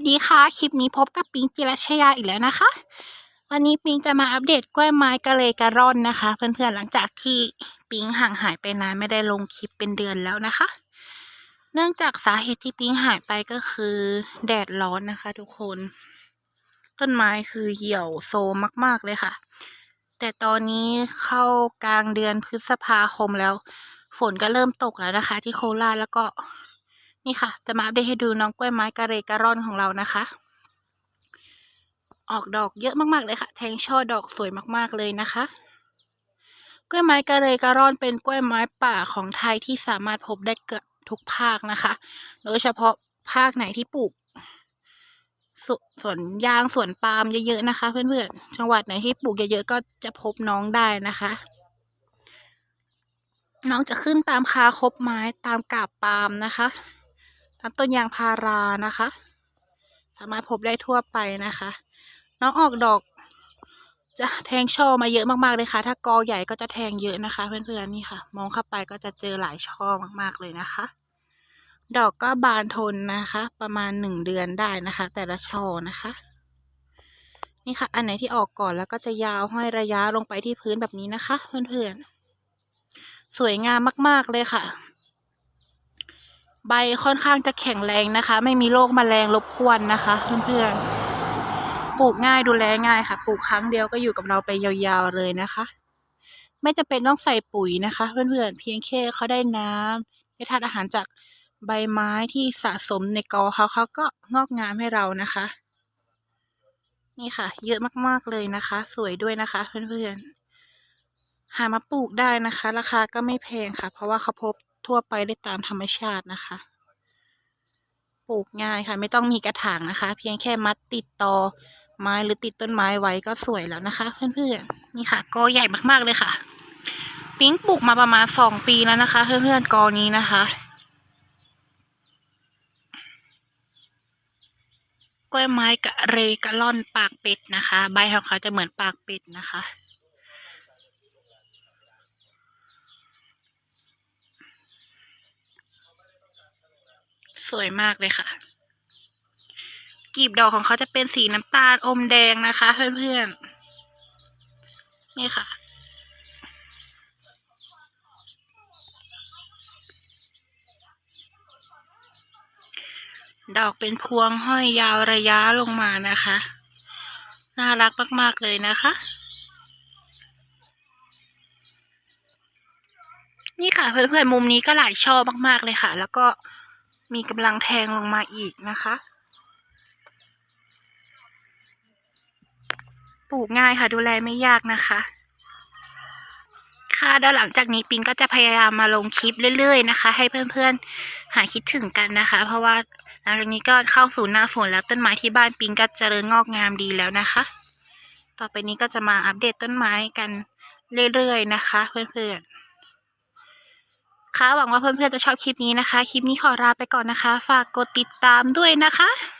วัสดีค่ะ คลิปนี้พบกับปิงจิรชยาอีกแล้วนะคะ วันนี้ปิงจะมาอัปเดตกล้วยไม้กะเลกะร่อนนะคะ เพื่อนๆหลังจากที่ปิงห่างหายไปนานไม่ได้ลงคลิปเป็นเดือนแล้วนะคะ เนื่องจากสาเหตุที่ปิงหายไปก็คือแดดร้อนนะคะ ทุกคน ต้นไม้คือเหี่ยวโซมมาก ๆเลยค่ะ แต่ตอนนี้เข้ากลางเดือนพฤษภาคมแล้ว ฝนก็เริ่มตกแล้วนะคะ ที่โคราชแล้วก็ นี่ค่ะ จะมาอัปเดตให้ดูน้องกล้วยไม้กระเรกะร่อนของเรานะคะ ออกดอกเยอะมากๆเลยค่ะ แทงช่อดอกสวยมากๆเลยนะคะ กล้วยไม้กระเรกะร่อนเป็นกล้วยไม้ป่าของไทยที่สามารถพบได้เกือบทุกภาคนะคะ โดยเฉพาะภาคไหนที่ปลูกสสวนยางสวนปาล์มเยอะๆนะคะ เพื่อนๆ จังหวัดไหนที่ปลูกเยอะๆก็จะพบน้องได้นะคะ น้องจะขึ้นตามคาคบไม้ตามกาบปาล์มนะคะ ตามต้นยางพารานะคะ สามารถพบได้ทั่วไปนะคะ น้องออกดอก จะแทงช่อมาเยอะมากๆเลยค่ะ ถ้ากอใหญ่ก็จะแทงเยอะนะคะ เพื่อนๆนี่ค่ะ มองเข้าไปก็จะเจอหลายช่อมากๆเลยนะคะ ดอกก็บานทนนะคะ ประมาณหนึ่งเดือนได้นะคะ แต่ละช่อนะคะ นี่ค่ะ อันไหนที่ออกก่อนแล้วก็จะยาวห้อยระยะลงไปที่พื้นแบบนี้นะคะ เพื่อนๆสวยงามมาก ๆ เลยค่ะ ใบค่อนข้างจะแข็งแรงนะคะ ไม่มีโรคแมลงรบกวนนะคะ เพื่อนๆปลูกง่ายดูแลง่ายค่ะ ปลูกครั้งเดียวก็อยู่กับเราไปยาวๆเลยนะคะ ไม่จำเป็นต้องใส่ปุ๋ยนะคะ เพื่อนๆเพียงแค่เขาได้น้ำได้ทานอาหารจากใบไม้ที่สะสมในกอเขาเขาก็งอกงามให้เรานะคะ นี่ค่ะ เยอะมากๆเลยนะคะ สวยด้วยนะคะ เพื่อนๆหามาปลูกได้นะคะ ราคาก็ไม่แพงค่ะ เพราะว่าเขาพบทั่วไปได้ตามธรรมชาตินะคะ ปลูกง่ายค่ะ ไม่ต้องมีกระถางนะคะ เพียงแค่มัดติดตอไม้หรือติดต้นไม้ไว้ก็สวยแล้วนะคะ เพื่อนๆนี่ค่ะกอใหญ่มากๆเลยค่ะ ปิ๊งปลูกมาประมาณสองปีแล้วนะคะ เพื่อนๆกอนี้นะคะกล้วยไม้กะเรกะล่อนปากเป็ดนะคะ ใบของเขาจะเหมือนปากเป็ดนะคะ สวยมากเลยค่ะ กีบดอกของเขาจะเป็นสีน้ำตาลอมแดงนะคะ เพื่อนๆ นี่ค่ะ ดอกเป็นพวงห้อยยาวระยะลงมานะคะ น่ารักมากๆเลยนะคะนี่ค่ะเพื่อนๆมุมนี้ก็หลายช่อมากๆเลยค่ะ แล้วก็ มีกำลังแทงลงมาอีกนะคะ ปลูกง่ายค่ะ ดูแลไม่ยากนะคะ ค่ะดี๋ยวหลังจากนี้ปิงก็จะพยายามมาลงคลิปเรื่อยๆนะคะ ให้เพื่อนๆหายคิดถึงกันนะคะ เพราะว่าหลังจากนี้ก็เข้าสู่หน้าฝนแล้วต้นไม้ที่บ้านปิงก็เจริญงอกงามดีแล้วนะคะ ต่อไปนี้ก็จะมาอัปเดตต้นไม้กันเรื่อยๆนะคะ เพื่อนๆ ค่ะหวังว่าเพื่อนๆจะชอบคลิปนี้นะคะ คลิปนี้ขอลาไปก่อนนะคะ ฝากกดติดตามด้วยนะคะ